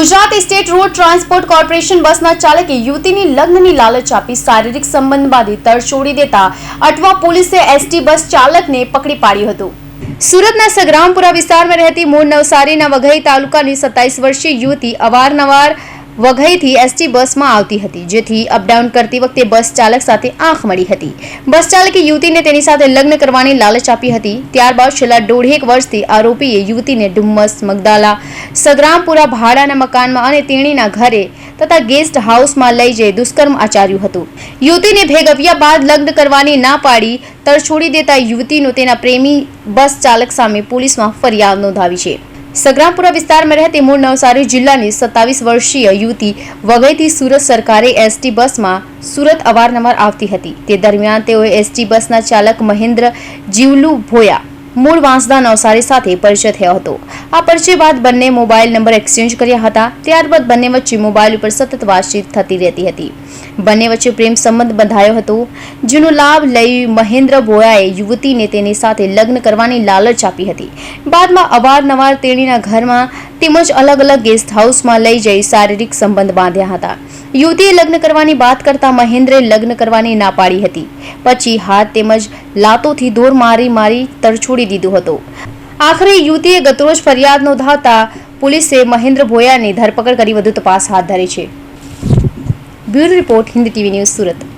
Gujarat state road transport corporation બસના ચાલકે યુવતીની લગ્નની લાલચ આપી શારીરિક સંબંધ બાંધી તરછોડી દેતા અટવા પોલીસે એસટી બસ ચાલકને પકડી પાડ્યું હતું. સુરતના સગ્રામપુરા વિસ્તારમાં રહેતી મૂળ નવસારીના વઘઈ તાલુકાની સત્તાવીસ વર્ષીય યુવતી અવારનવાર વઘઈથી એસટી બસમાં આવતી હતી, જેથી અપડાઉન કરતી વખતે બસ ચાલક સાથે આંખ મળી હતી. બસ ચાલકે યુવતીને તેની સાથે લગ્ન કરવાની લાલચ આપી હતી. ત્યારબાદ છેલ્લા દોઢેક વર્ષથી આરોપીએ યુવતીને ડુમ્મસ, મગદાલા સગ્રામપુરા ભાડાના મકાનમાં અને તેણીના ઘરે તથા ગેસ્ટ હાઉસમાં લઈ જઈ દુષ્કર્મ આચાર્યું હતું. યુવતીને ભેગવ્યા બાદ લગ્ન કરવાની ના પાડી તર છોડી દેતા યુવતીનો તેના પ્રેમી બસ ચાલક સામે પોલીસમાં ફરિયાદ નોંધાવી છે. સગ્રામપુરા વિસ્તારમાં રહેતી મૂળ નવસારી જિલ્લાની સત્તાવીસ વર્ષીય યુવતી વગેરેથી સુરત સરકારે એસટી બસમાં સુરત અવારનવાર આવતી હતી. તે દરમિયાન તેઓએ એસટી બસના ચાલક મહેન્દ્ર જીવલુ ભોયા મૂળ વાંસદા નવસારી સાથે પરિચય થયો હતો. આ પરિચય બાદ બંને મોબાઈલ નંબર એક્સચેન્જ કર્યા હતા. ત્યારબાદ બંને વચ્ચે મોબાઈલ ઉપર સતત વાતચીત થતી રહેતી હતી. બંને વચ્ચે પ્રેમ સંબંધ બંધાયો હતો. જેનો લાભ લઈ મહેન્દ્ર ભોયાએ યુવતીને તેની સાથે લગ્ન કરવાની લાલચ આપી હતી. બાદમાં અવારનવાર તેણીના ઘરમાં તેમજ અલગ અલગ ગેસ્ટ હાઉસમાં લઈ જઈ શારીરિક સંબંધ બાંધ્યા હતા. યુવતીએ લગ્ન કરવાની વાત કરતા મહેન્દ્રે લગ્ન કરવાની ના પાડી હતી. પછી હાથ તેમજ લાતોથી દોર મારી મારી તરછોડી દીધો હતો. આખરે યુવતીએ ગતરોજ ફરિયાદ નોંધાવતા પોલીસે મહેન્દ્ર ભોયાની ધરપકડ કરી વધુ તપાસ હાથ ધરી છે. Bureau report Hindi TV news Surat.